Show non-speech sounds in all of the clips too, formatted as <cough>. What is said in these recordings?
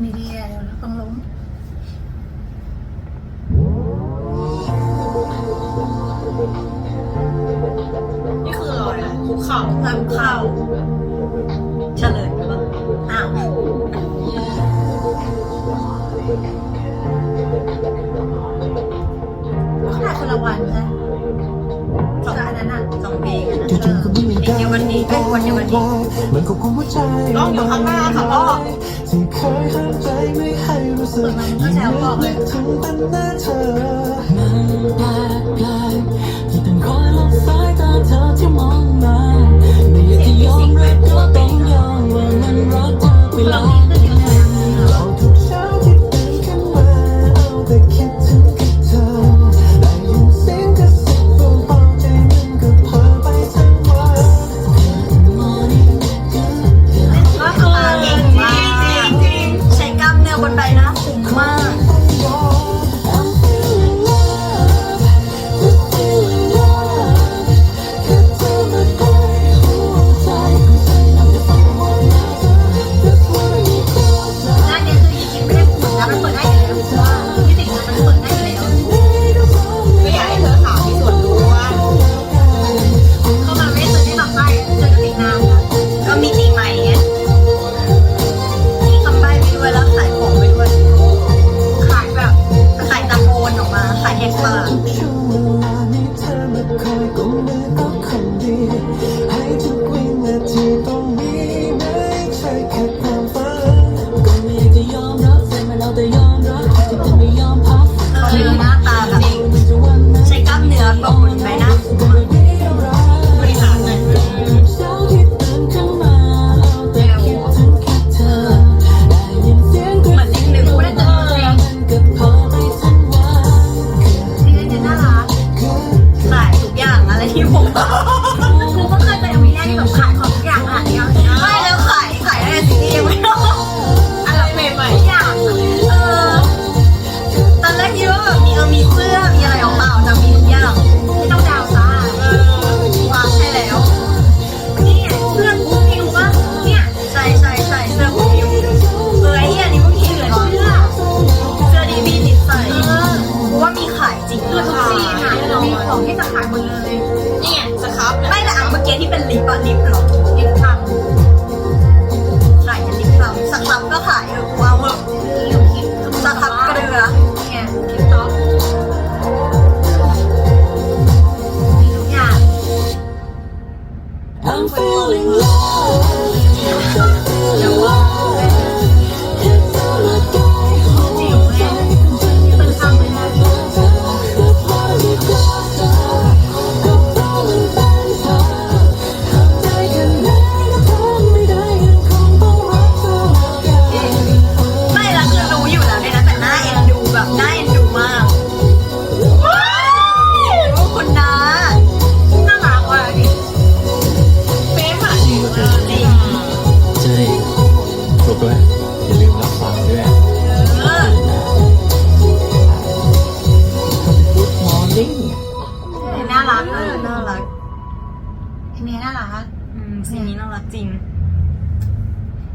มีดีอะเดี๋ยวเราต้องล้มนี่คืออะไรอะคุกเข่าทำข้าวเฉลยหรือเปล่าอ้าวขนาดคนละวันใช่ไหมสองอันนั้นอะสองเพลงอะนะจู่ๆก็ไม่มีการเดี๋ยววันนี้เปลี่ยนวันเดียววันนี้ เหมือนควบคุมหัวใจ ร้องอยู่ข้างหน้าค่ะพ่อ ที่เคยห้ามใจไม่ให้รู้สึกยิ่งนึกถึงเป็นหน้าเธอ Oh, <laughs> น่ารักอันนี้น่ารักอืมซีนี้น่ารักจริง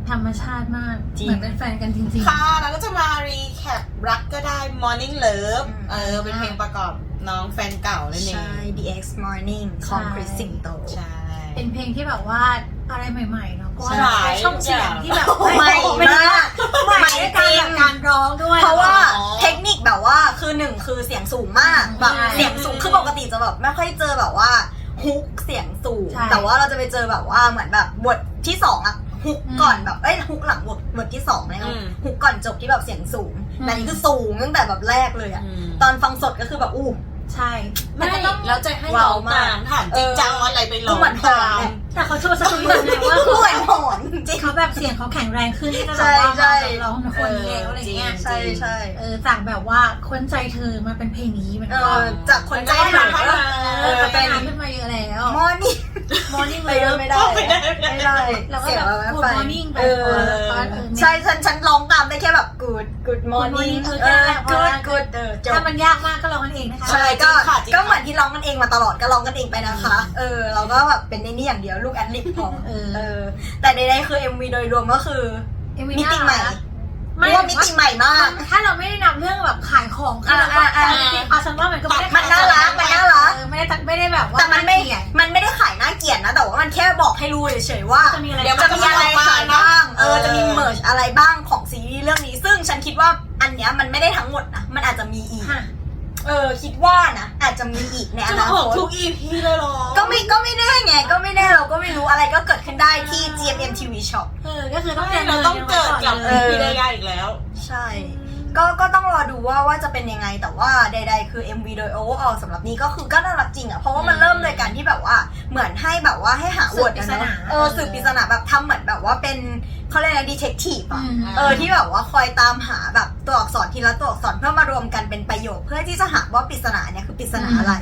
ธรรมชาติมาก จริง เหมือนเป็นแฟนกันจริง ค่ะแล้วก็จะมารีแคปรักก็ได้ Morning Love อืม เออ เป็นเพลงประกอบน้องแฟนเก่านั่นเอง ใช่ DX Morning ของคริสสิงโต ใช่ ๆ เป็นเพลงที่แบบว่าอะไรใหม่ๆเนาะเพราะว่าใช่ ช่องเสียงที่แบบใหม่มากใหม่ในการแบบการร้องด้วยเพราะว่าเทค แบบว่าคือหนึ่งคือเสียงสูงมากแบบใช่เสียงสูงคือปกติจะแบบไม่ค่อยเจอแบบว่าฮุกเสียงสูง ใช่ แต่ว่าเราจะไปเจอแบบว่าเหมือนแบบบทที่สองอะฮุกอืมก่อนแบบเอ้ยฮุกหลังบทบทที่สองเลยอืม ฮุกก่อนจบที่แบบเสียงสูงอืม แต่อันนี่คือสูงตั้งแต่แบบแรกเลยอะอืมตอนฟังสดก็คือแบบอู้ ใช่ไม่แต่ก็ต้องแล้วจะให้ว้าเราวมามากถามจริงจังอะไรไปร้ก็องเหมือนหอตานมเนี่ย แต่เขาโชว์สตูดิโอไงว่าเหมือนหอนจริง เขาแบบเสียงเขาแข็งแรงขึ้นที่จะแบใช่บว่าใช่มาร้องในคนเดียวอะไรเงี้ยใช่ใช่เออจากแบบว่าคนใจเธอมาเป็นเพลงนี้มันเอก็อจากคนใจหายพัฒก็นาเออพัฒนาขึ้นมาเยอะแล้ว มอนี่ มอร์นิ่งไปเลยก็ไม่ได้ไม่ได้ไม่ได้ไม่ได้แล้วก็เสียงแบบเรากูไม่มไปอร์นิ่งไปเอพออแล้วก็เออ ใช่ฉันฉันร้องตามได้แค่แบบ good good morning morning เออคือ good แค่ good เออจบถ้ามันยากมากก็ร้องกันเองนะคะใช่ก็จริงค่ะจริงค่ะก็เหมือนที่ร้องกันเองมาตลอดก็ร้องกันเองไปนะคะ เออ เราก็แบบเป็นในนี่อย่างเดียวลูกแอดลิปพอเออเออแต่ใดๆคือ MV โดยรวมก็คือเอ็มวีมิติใหม่ไม่มิติใหม่มาก ถ้าเราไม่ได้นำเรื่องแบบขายของคือเราก็อ่าอ่าจริงๆเอาฉันว่ามันก็ไม่ได้มันน่ารักมันน่ารักเออไม่ได้ไม่ได้แบบว่าแต่มันไม่เกลียดมันไม่ได้ ให้รู้เฉยๆว่าจะมีอะไรเดี๋ยวมันจะมีอะไรขายบ้างเออจะมีเมิร์ชอะไรบ้างของซีรีส์เรื่องนี้ ซึ่งฉันคิดว่าอันเนี้ยมันไม่ได้ทั้งหมดนะมันอาจจะมีอีกค่ะเออคิดว่านะอาจจะมีอีกในอจะนาออกคตทุก EP เลยเหรอ ก็ไม่ก็ไม่แน่ไง ก็ไม่แน่เราก็ไม่รู้อะไรก็เกิดขึ้นได้ที่ GMM TV Shop เออก็คือต้องไม่เราต้องเกิดกับเออพี่ได้ยาอีกแล้ว ใช่ ก็ก็ต้องรอดูว่าว่าจะเป็นยังไงแต่ว่าใด ๆ คือ MV โดย overall สำหรับนี้ก็คือก็น่ารักจริงอะเพราะว่ามันเริ่มโดยการที่แบบว่าเหมือนให้แบบว่าให้หาสืวบดปรินะศนาเนาะเออสืบปริศนาแบบทำเหมือนแบบว่าเป็นเขาเรียกอะไรดีเทคทีฟอะอืม เออที่แบบว่าคอยตามหาแบบตัวอักษรทีละตัวอักษรเพื่อมารวมกันเป็นประโยคเพื่อที่จะหาว่าปริศนาเนี่ยคือปริศนาอะไร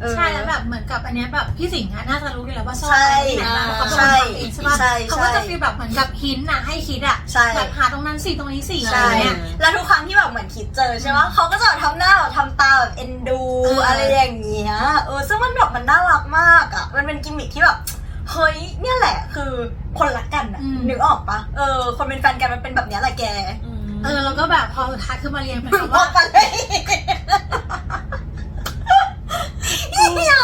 เออ ใช่แล้วแบบเหมือนกับอันเนี้ยแบบพี่สิงห์อะน่าจะรู้อยู่แล้วว่าชอบใช่อะไรที่ไหนบ้างเพราะเขาเป็นคนทำเองใช่ปะใช่เขาก็ใช่จะฟีลแบบเหมือนกับหินอะให้คิดอะใช่ แบบหาตรงนั้นสิตรงนี้สิอะไรใช่ เงี้ย แล้วทุกครั้งที่แบบเหมือนคิดเจอใช่ไหมเขาก็จะแบบทำหน้าแบบทำตาแบบเอ็นดู เอออ อะไรอย่างเงี้ย เออ ซึ่งมันแบบมันน่ารักมากอะ มันเป็นกิมมิคที่แบบ เฮ้ย เนี่ยแหละคือคนรักกันอะนึกออกปะเออ คนเป็นแฟนกันมันเป็นแบบเนี้ยแหละแกเออแล้วก็แบบพอสุดท้ายคือมาเรียนเป็นพคำอว่ากันเลยเหี้ย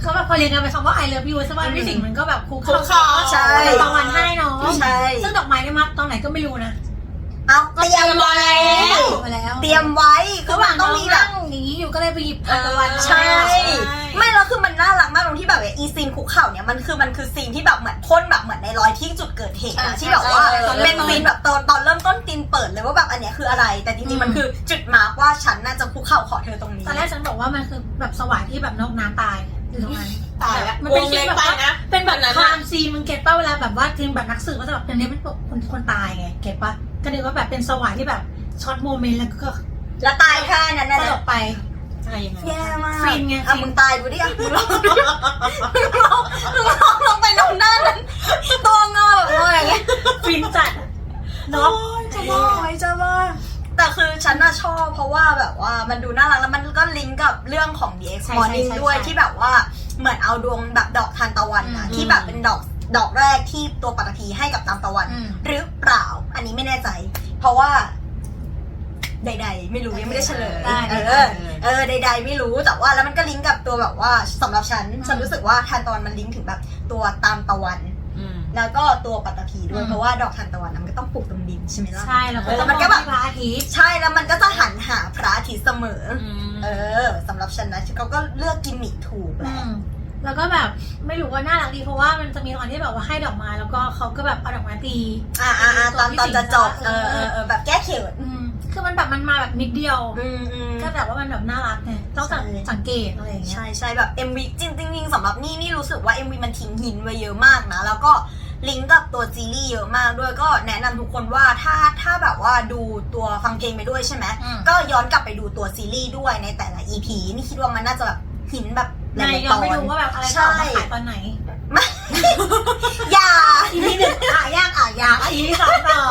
เขาแบบ พอเรียนกันเป็นคำว่า I love you ใช่ป่ะพี่สิงห์มันก็แบบคุกคุกเข่าใช่ ตะวันให้เนาะใช่ซึ่งดอกไม้ได้มาตอนไหนก็ไม่รู้นะเอาเตรียมไว้ มาแล้วเตรียมไว้คืระอหมัว่านงต้ต้อองงมีมีแบแบบบอย่างนี้อยู่ก็เลยไปหยิบทานตะวันมาใช่ ไม่แล้วคือมันน่ารักมากตรงที่แบบว่าอีซีนคุกเข่าเนี่ยมันคือมันคือซีนที่แบบเหมือนพ่นแบบเหมือนในรอยที่จุดเกิดเหตุใช่อะที่แบบว่าใช่ใช่เป็นซีนแบบตอนตอนเริ่มต้นตีนเปิดเลยว่าแบบอันเนี้ยคืออะไร แต่จริงๆมันคือจุดมาร์กว่าฉันน่าจะคุกเข่าขอเธอตรงนี้ ตอนแรกฉันบอกว่ามันคือแบบสวายที่แบบนกน้ำตาย อยู่ตรงนั้นตายแล้วมันเป็นวงซีเล็นกแบบไปว่านะเป็นแบบนั้นคน่ะวามซีนมึงเก็ตป่ะเวลาแบบว่าทีมแบบนักสืบก็จะแบบอันนี้เป็นคนคนตายไงเก็ตป่ะก็นึกว่าแบบเป็นสวายที่แบบช็อตโมเมนต์แล้วก็แล้วตายท่านั้นตน่ะลกไปใช่ยังไงแย่มากฟินไงอะฟินมึงตายดูดิอะมึงลองมึงลองมึงลองลงไปตรงหน้านั้นตัวงอแบบงออย่างเงี้ยฟินจัดเนาะจะบ้าไหมจะบ้าแต่ คือฉันน่ะชอบเพราะว่าแบบว่ามันดูน่ารักแล้วมันก็ลิงก์กับเรื่องของ The X ใช่ Morning ใช่ใช่ด้วยใช่ที่แบบว่าเหมือนเอาดวงแบบดอกทานตะวันนะอืมที่แบบเป็นดอกดอกแรกที่ตัวปัตตภีให้กับตามตะวัน อืม หรือเปล่า อันนี้ไม่แน่ใจ เพราะว่า ใด ๆ ไม่รู้ยังไม่ได้เฉลยได้เอได้อเออใดๆไม่รู้แต่ว่าแล้วมันก็ลิงก์กับตัวแบบว่าสำหรับฉันอืมฉันรู้สึกว่าทานตะวันมันลิงก์ถึงแบบตัวตามตะวันอืม แล้วก็ตัวปัตตภีด้วย อืม เพราะว่าดอกทานตะวันน่ะมันก็ต้องปลูกตรงดินใช่ไหมล่ะ ใช่แล้วก็เออต้องมันมก็องแบบที่พระอาทิตย์ใช่แล้วมันก็จะหันหาพระอาทิตย์เสมอออืมเออสำหรับฉันนะเขาก็เลือกกิมมิคถูกแหอืละ มแล้วก็แบบไม่รู้ว่าน่ารักดีเพราะว่ามันจะมีตอนที่แบบว่าให้ดอกไม้แล้วก็เขาก็แบบเอาดอกไม้ตี อ่าอ่าอ่าตอนตอนจะจบเอเอออเออเออแบบแก้เขินอืมคือมันแบบมันมาแบบนิดเดียว อืมอืม ก็แบบว่ามันแบบน่ารักไงต้องสังใช่ สังเกตอะไรอย่างเงี้ย ใช่ใช่แบบ MV จริงจริงๆสำหรับนี่นี่รู้สึกว่า MV มันทิ้งหินไว้เยอะมากนะ แล้วก็ ลิงก์กับตัวซีรีส์เยอะมากด้วยก็แนะนำทุกคนว่าถ้าถ้าแบบว่าดูตัวฟังเพลงไปด้วยใช่ไหมอืม ก็ย้อนกลับไปดูตัวซีรีส์ด้วยในแต่ละ EP นี่คิดว่ามันน่าจะแบบหินแบบหในลายๆย้ตออนนไปดูว่าแบบอะไรจะออกมาขายตอนไหนอย่าอีพีหนึ่งอะยากอะยากอีพีสองต่อ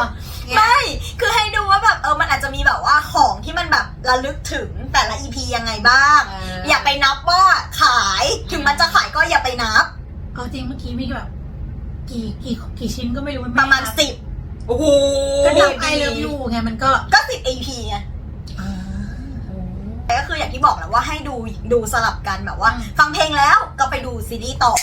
ไม่ คือให้ดูว่าแบบเออมันอาจจะมีแบบว่าของที่มันแบบระลึกถึงแต่ละ EP ยังไงบ้างเออออย่าไปนับว่าขายถึงมันจะขายก็อย่าไปนับ เอาจริงเมื่อกี้มีแบบ กี่กี่กี่ชิ้นก็ไม่รู้นประมาณสิบโอ้โหก็แบบไอเลิฟยูไงมันก็ก็สิบ EP ไงแต่ก็คืออย่างที่บอกแหละว่าให้ดูดูสลับกันแบบว่า อืมฟังเพลงแล้วก็ไปดูซีรีส์ต่อ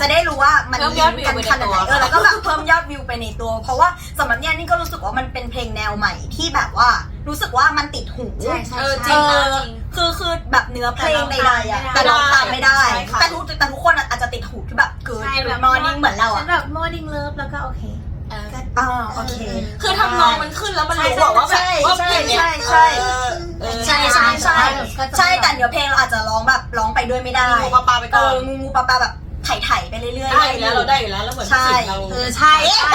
จะได้รู้ว่ามันเพิ่มยอดวิวกันไปในขนาดไหนตัวเออแล้วก็แบบเพิ่มยอดวิวไปในตัว เพราะว่าสำหรับเนี่ยนี่ก็รู้สึกว่ามันเป็นเพลงแนวใหม่ที่แบบว่ารู้สึกว่ามันติดหู ใช่ใช่เออจใช่ริงเอนะอจริง คือคือแบบเนื้อเพลงแต่ใดร้องๆอะตามไม่ได้แต่ร้องตามไม่ได้ใช่ค่ะ แต่ทุกแต่ทุกคนอะอาจจะติดหูที่แบบเกินใช่แบบมอร์นิ่งเหมือนเราฉัอะนแบบ morning love แล้วก็โอเคเอออ่าโอเค คือทำนองมันขึ้นแล้วมันรู้อะว่าแบบใช่ว่าใช่เพลงเนี้ยใช่ใช่ เออเออใช่ใช่ใช่ก็จะใช่แต่เนื้อเพลงเราอาจจะร้องแบบร้องไปด้วยไม่ได้งูปลาปลาไปเอก่ออนงูงูปลาปลาแบบไถ่ไถ่ๆไปเรื่อยๆ ได้อยู่แล้วเราได้อยู่แล้วแล้วเหมือนพี่สิงห์เราเออใช่ใช่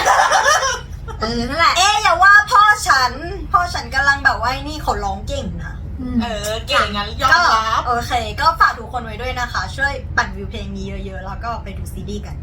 เออนั่นแหละ เอ๊ะอย่าว่าพ่อฉัน พ่อฉันกำลังแบบว่านี่เขาร้องเก่งนะม เออเก่งงั้นยอมก็รับ โอเค ก็ฝากทุกคนไว้ด้วยนะคะ ช่วยปั่นวิวเพลงนี้เยอะๆ แล้วก็ไปดูซีรีส์กัน